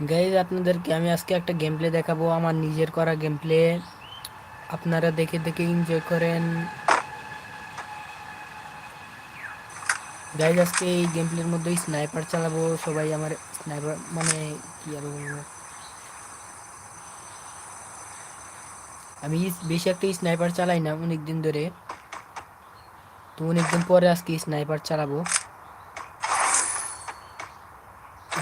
Guys আপনাদেরকে আমি আজকে একটা গেম প্লে দেখাবো। আমার নিজের করা গেম প্লে আপনারা দেখে দেখে এনজয় করেন। গাইজ আজকে এই গেম প্লের মধ্যে স্নাইপার চালাবো। সবাই আমার স্নাইপার মানে কি আর বলব? আমি বেশি একটা স্নাইপার চালাই না অনেক দিন ধরে। তো অনেকদিন পরে আজকে স্নাইপার চালাবো।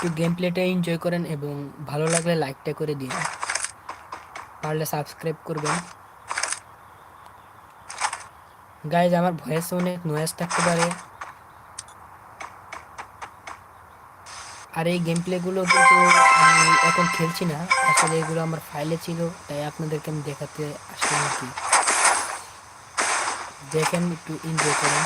একটু গেম প্লেটা এনজয় করেন এবং ভালো লাগলে লাইকটা করে দিন। পারলে সাবস্ক্রাইব করবেন। গাইজ আমার ভয়েস অনেক নয়েজ থাকতে পারে। আর এই গেম প্লেগুলো কিন্তু আমি এখন খেলছি না। আসলে এগুলো আমার ফাইলে ছিল, তাই আপনাদেরকে আমি দেখাতে আসলাম আর কি। দেখেন একটু এনজয় করেন।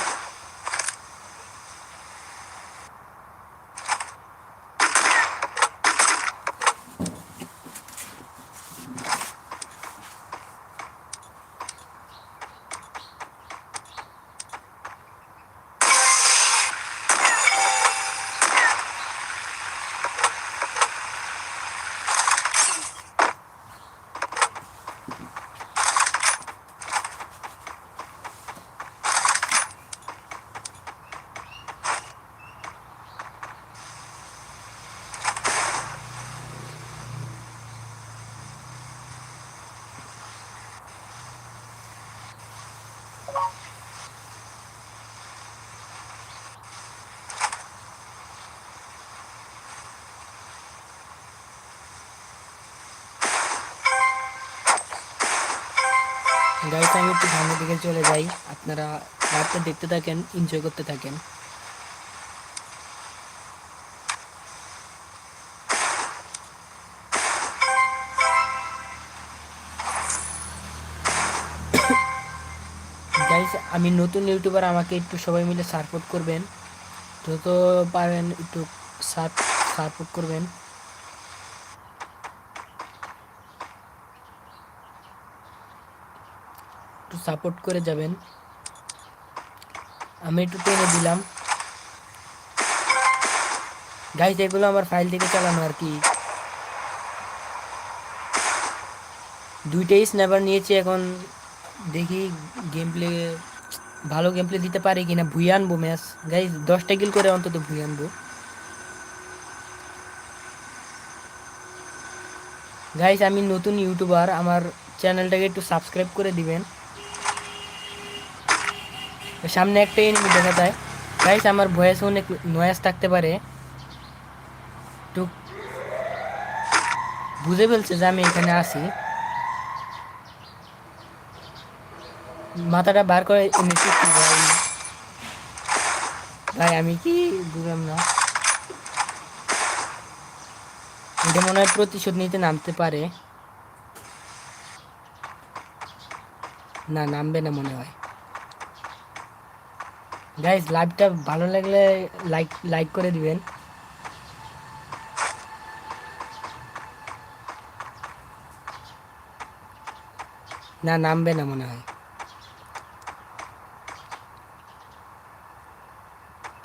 গাইস আমি একটু সামনের দিকে চলে যাই। আপনারা রাতটা দেখতে থাকেন এনজয় করতে থাকেন। আমি নতুন ইউটিউবার, আমাকে একটু সবাই মিলে সাপোর্ট করবেন। যত পারেন একটু সাপোর্ট করবেন। একটু সাপোর্ট করে যাবেন। আমি একটু টেনে দিলাম। গাইজ এগুলো আমার ফাইল থেকে চালানো আর কি। দুইটাই স্ন্যাপার নিয়েছি এখন। দেখি গেম প্লে ভালো গেম প্লে দিতে পারি কিনা। ভুই আনব, ম্যাচ। গাইজ দশটা কিল করে অন্তত ভুই আনব। গাইজ আমি নতুন ইউটিউবার আমার চ্যানেলটাকে একটু সাবস্ক্রাইব করে দিবেন। সামনে একটা এনিমি দেখা যায়। গাইস আমার ভয়েস অনেক নয়েস থাকতে পারে। একটু বুঝে ফেলছে যে আমি এখানে আছি। মাথাটা বার করে কি ভাই ভাই, আমি কি বুঝলাম না। এটা মনে হয় প্রতিশোধ নিতে নামতে পারে। না, নামবে না মনে হয়। গাইজ লাইভটা ভালো লাগলে লাইক লাইক করে দিবেন। না, নামবে না মনে হয়।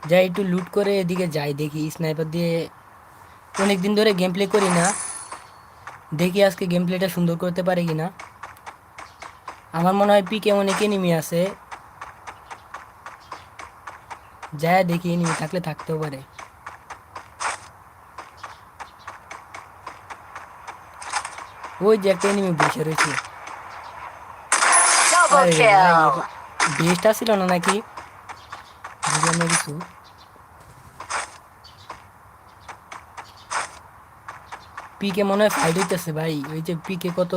যাই, একটু লুট করে এদিকে যাই, দেখি স্নাইপার দিয়ে অনেক দিন ধরে গেম প্লে করি না। দেখি আজকে গেম প্লেটা সুন্দর করতে পারে কি না আমার মনে হয় পিকে অনেক এনিমি আছে। যায় দেখি এনিমি থাকলে থাকতেও পারে। ওই যে একটা এনিমি বসে রয়েছে. বেস্টটা ছিল না নাকি? বুঝলাম না কিছু। পিকে মনে হয় ফাইট হইতেছে ভাই। ওই যে পিকে কত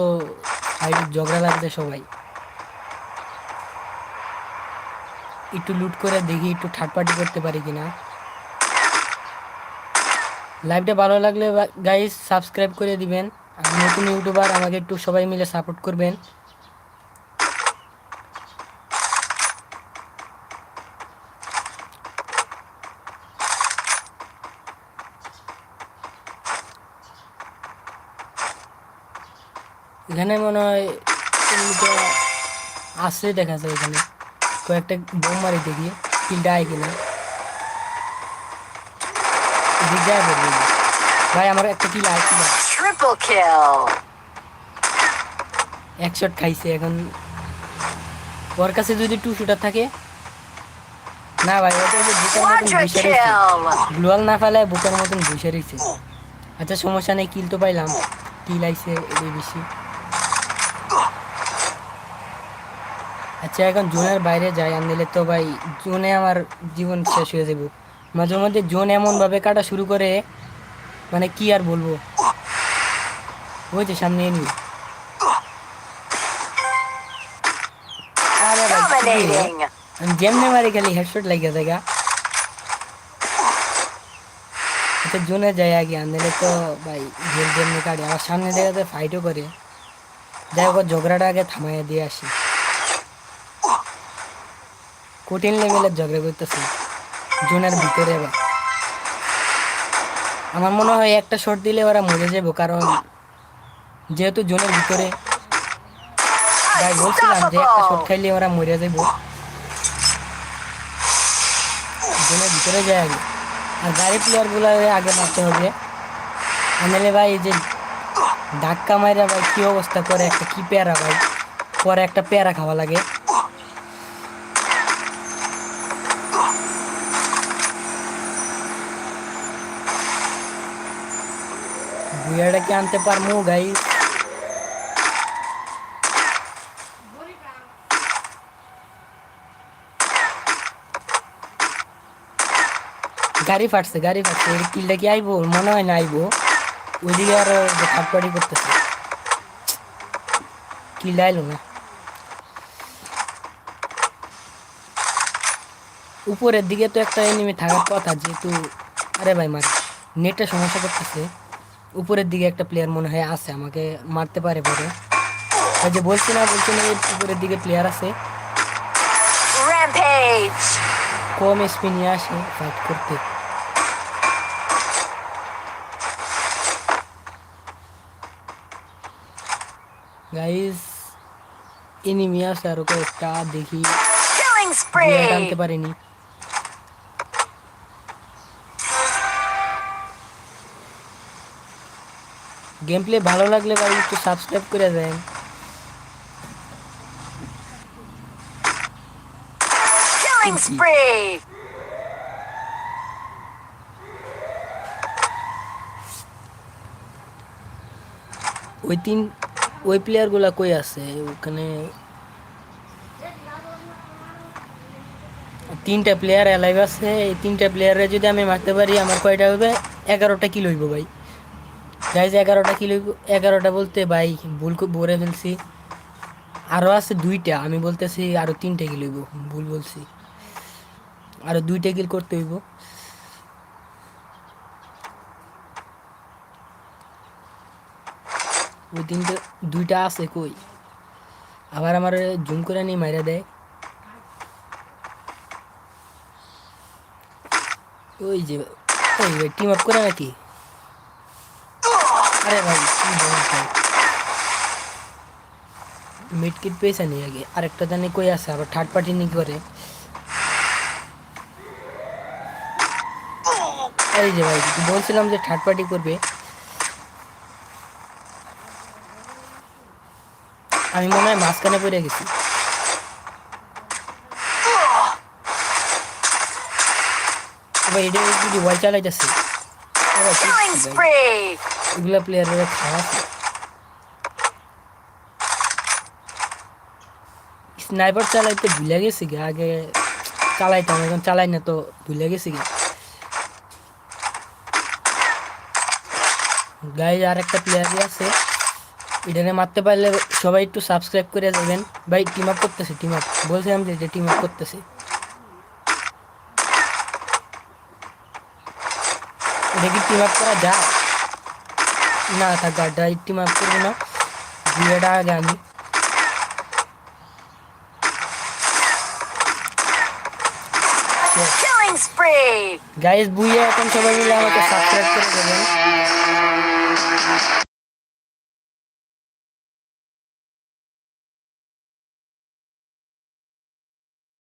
ফাইট ঝগড়া লাগছে সবাই। একটু লুট করে দেখি একটু থার্ড পার্টি করতে পারি কিনা। লাইভটা ভালো লাগলে গাইস সাবস্ক্রাইব করে দিবেন। আমি নতুন ইউটিউবার আমাকে একটু সবাই মিলে সাপোর্ট করবেন। এখানে মনে হয় আসছে দেখা যায় এখানে। কয়েকটা বোম মারি দেখি কিলটা আয় কিনা? যায় পড়বে ভাই আমার একটা কিল কিল Triple kill. এক শট খাইছে এখন। ওর কাছে যদি টু শুটার থাকে না ভাই ওটা বুকার মতন রয়েছে। গ্লোয়াল না ফেলায় বুকার মতন বসে রয়েছে। আচ্ছা সমস্যা নেই কিল তো পাইলাম। কিল আইছে বেশি। আচ্ছা এখন জোনের বাইরে যাই, আর নিলে তো ভাই জোনে আমার জীবন শেষ হয়ে যাব। মাঝে মধ্যে জোন এমন ভাবে কাটা শুরু করে মানে কি আর বলব? যে সামনে এনি খালি হেডশট লাগিয়ে দেখা আচ্ছা জোনে যায় আগে আনলে তো ভাই হেল যেমনি কাটে, আমার সামনে দেখাতে ফাইটও করে। যাই হোক, ঝগড়াটা আগে থামাইয়া দিয়ে আসি। কঠিন লেভেলের ঝগড়া করতেছে, জোনের ভিতরে আবার। আমার মনে হয় একটা শট দিলে ওরা মরে যাব কারণ যেহেতু জোনের ভিতরে ভাই বলছিলাম যে একটা শট খাইলে ওরা মরে যাব জোনের ভিতরে যায় আগে। আর গাড়ি প্লেয়ারগুলো আগে মারতে হবে। আনলে ভাই যে ধাক্কা মাইরা ভাই, কি অবস্থা? করে একটা কি পেয়ারা ভাই? পরে একটা পেয়ারা খাওয়া লাগে। কি আনতে পারমু গাই গাড়ি ফাটছে গাড়ি ফাটছে এর কিলটা কি আইবো মনে হয় না আইবো ওইদিকে আরও থার্ড করতেছে কিলটা আইলো না উপরের দিকে তো একটা এনিমি থাকার কথা যেহেতু আরে ভাই মার নেটে সমস্যা করতেছে উপরের দিকে একটা প্লেয়ার মনে হয় আছে আমাকে মারতে পারে পরে ওই যে বলছি না বলছি না উপরের দিকে প্লেয়ার আছে। কম এসপি নিয়ে আসে ফাইট করতে। গাইস এনিমি আছে আরও কয়েকটা দেখি। আনতে পারিনি। গেম প্লে ভালো লাগলে ভাই একটু সাবস্ক্রাইব করে দেন. ওই তিন ওই প্লেয়ারগুলা কই আছে? ওখানে তিনটা প্লেয়ার অ্যালাইভ আছে। এই তিনটা প্লেয়ারে যদি আমি মারতে পারি আমার কয়টা হবে? এগারোটা কিলো হইব ভাই। গাইজ এগারোটা কিলো, এগারোটা বলতে ভাই, ভুল বলে ফেলছি। আরও আছে দুইটা, আমি বলতেছি আরও তিনটা কিলো হইব, ভুল বলছি। আরও দুইটা কিল করতে হইব। ওই তিনটে, দুইটা আছে কই? আবার আমার জুম করে নিয়ে মাইরা দেয়। ওই যে, ওই টিম আপ করে নাকি? আরে ভাই কি বলছ ভাই মিড কিট পেয়েছে নি আগে আরেকটা জানি কই আছে আবার থার্ড পার্টি নি করে এই যে ভাই বলছিলাম যে থার্ড পার্টি করবে আমি মনে হয় মাঝখানে পড়ে গেছি এবার এটা যদি ওয়াই চালাইতেছে Killing spree. এগুলা প্লেয়ারের খারাপ। স্নাইপার চালাইতে ভুলে গেছি গে, আগে চালাইতাম, এখন চালাই না তো ভুলে গেছি গে। গায়ে আর একটা প্লেয়ারই আছে। এটাকে মারতে পারলে সবাই একটু সাবস্ক্রাইব করে দেবেন। ভাই টিম আপ করতেছে টিম আপ বলছিলাম যে টিম আপ করতেছে। এটা কি টিম আপ করা যায়? না থাক টিম আপ করব না। দুইটা আগে আমি। গাইস বুয়ে এখন সবাই মিলে আমাকে সাবস্ক্রাইব করে দেবেন।